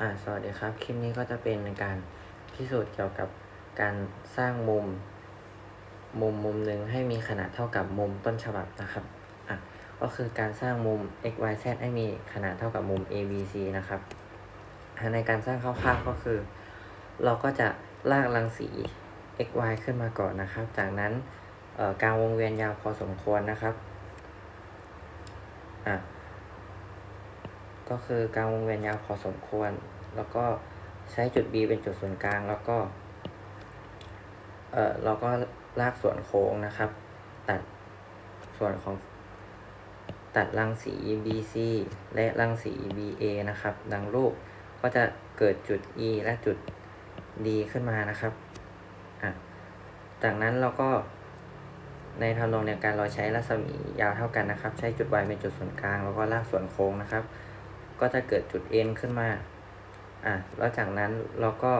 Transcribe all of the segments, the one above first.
อ่าสวัสดีครับ คลิปนี้ก็จะเป็นการพิสูจน์เกี่ยวกับการสร้างมุม มุมมุมหนึ่งให้มีขนาดเท่ากับมุมต้นฉบับนะครับอะก็คือการสร้างมุม x y z ให้มีขนาดเท่ากับมุม a b c นะครับ ในการสร้างคร่าวๆก็คือ เราก็จะลากรังสี x y ขึ้นมาก่อนนะครับ จากนั้นเอ่อกลางวงเวียนยาวพอสมควรนะครับอะ ก็คือกลางวงเวียนยาวพอสมควร แล้วก็ใช้จุด B เป็นจุดศูนย์กลาง แล้วก็ เอ่อเราก็ลากส่วนโค้งนะครับ ตัดส่วนของ ตัดรังสี BC และรังสี BA นะครับ ดังรูปก็จะเกิดจุด E และจุด D ขึ้นมานะครับอะจากนั้นเราก็ในทำนองเดียวกันเราใช้รัศมียาวเท่ากันนะครับ ใช้จุด Y เป็นจุดศูนย์กลาง แล้วก็ลากส่วนโค้งนะครับ ก็จะเกิดจุด N ขึ้นมา อะ แล้วจากนั้นเราก็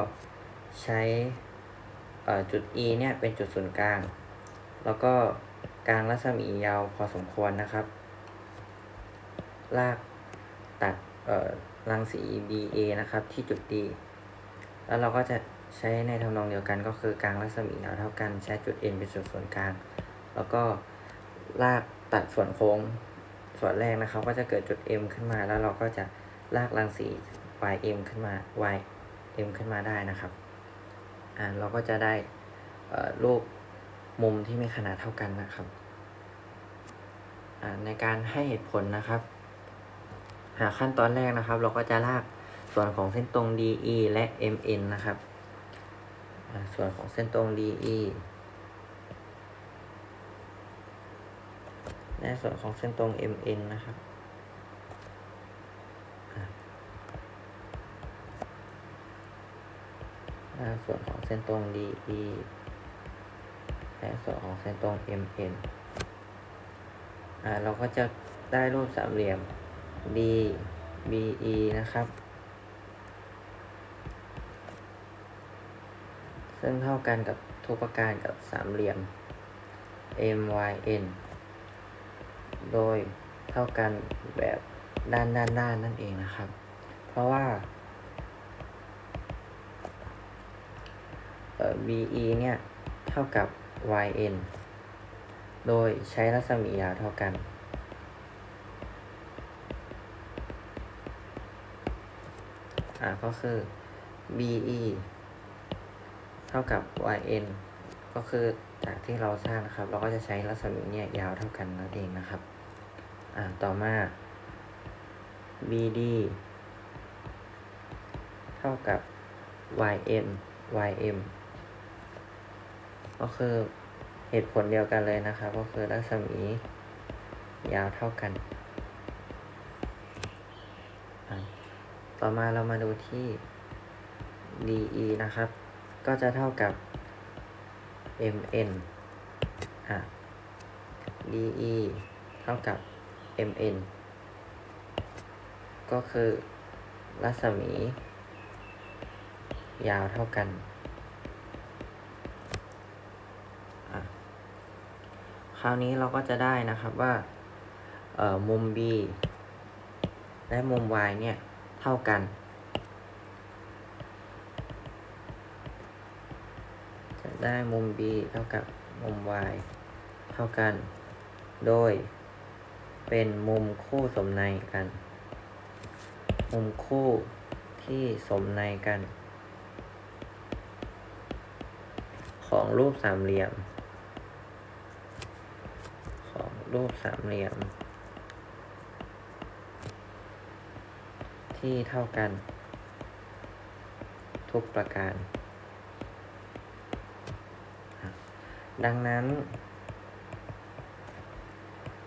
ใช้จุด E เนี่ยเป็นจุดศูนย์กลาง แล้วก็กลางรัศมียาวพอสมควรนะครับ ลากตัดรังสี BA นะครับที่จุด D แล้วเราก็จะใช้ในทำนองเดียวกันก็คือกลางรัศมียาวเท่ากันใช้จุด N เป็นจุดศูนย์กลาง แล้วก็ลากตัดส่วนโค้ง ส่วนแรกนะครับ ก็จะเกิดจุด M ขึ้นมา แล้วเราก็จะลากรังสี ym ขึ้นมา ym ขึ้นมาได้นะครับ อ่าเราก็จะได้รูปมุมที่มีขนาดเท่ากันนะครับอ่าในการให้เหตุผลนะครับ หาขั้นตอนแรกนะครับ เราก็จะลากส่วนของเส้นตรง DE และ MN นะครับอ่าส่วนของเส้นตรง DE และส่วนของเส้นตรง MN นะครับในส่วนของเส้นตรง DE และส่วนของเส้นตรง MN อ่าเราก็จะได้รูปสามเหลี่ยม DBE นะครับ ซึ่งเท่ากันกับทุกประการกับสามเหลี่ยม MYN โดยเท่ากันแบบด้านด้านด้านนั่นเองนะครับ เพราะว่า BE เนี่ย เท่ากับ YN โดยใช้รัศมียาวเท่ากัน อ่าก็คือ BE เท่ากับ YN ก็คือจากที่เราสร้างนะครับ เราก็จะใช้รัศมีเนี่ยยาวเท่ากันนั่นเองนะครับ อ่าต่อมา BD เท่ากับ YN YM ก็คือเหตุผลเดียวกันเลยนะครับ ก็คือรัศมียาวเท่ากัน ต่อมาเรามาดูที่ DE นะครับ ก็จะเท่ากับ MN อะ DE เท่ากับ MN ก็คือ รัศมี ยาวเท่ากัน คราวนี้เราก็จะได้นะครับว่ามุม B และมุม Y เนี่ย เท่ากัน จะได้มุม B เท่ากับมุม Y เท่ากัน โดย เป็นมุมคู่สมในกัน มุมคู่ที่สมในกัน ของรูปสามเหลี่ยม ของรูปสามเหลี่ยม ที่เท่ากัน ทุกประการ ดังนั้น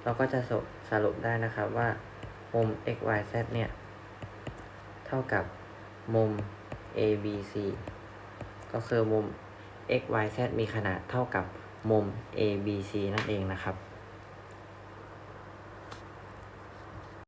เราก็จะสรุปได้นะครับว่ามุม x y z เนี่ย เท่ากับมุม a b c ก็คือมุม x y z มีขนาดเท่ากับมุม a b c นั่นเองนะครับ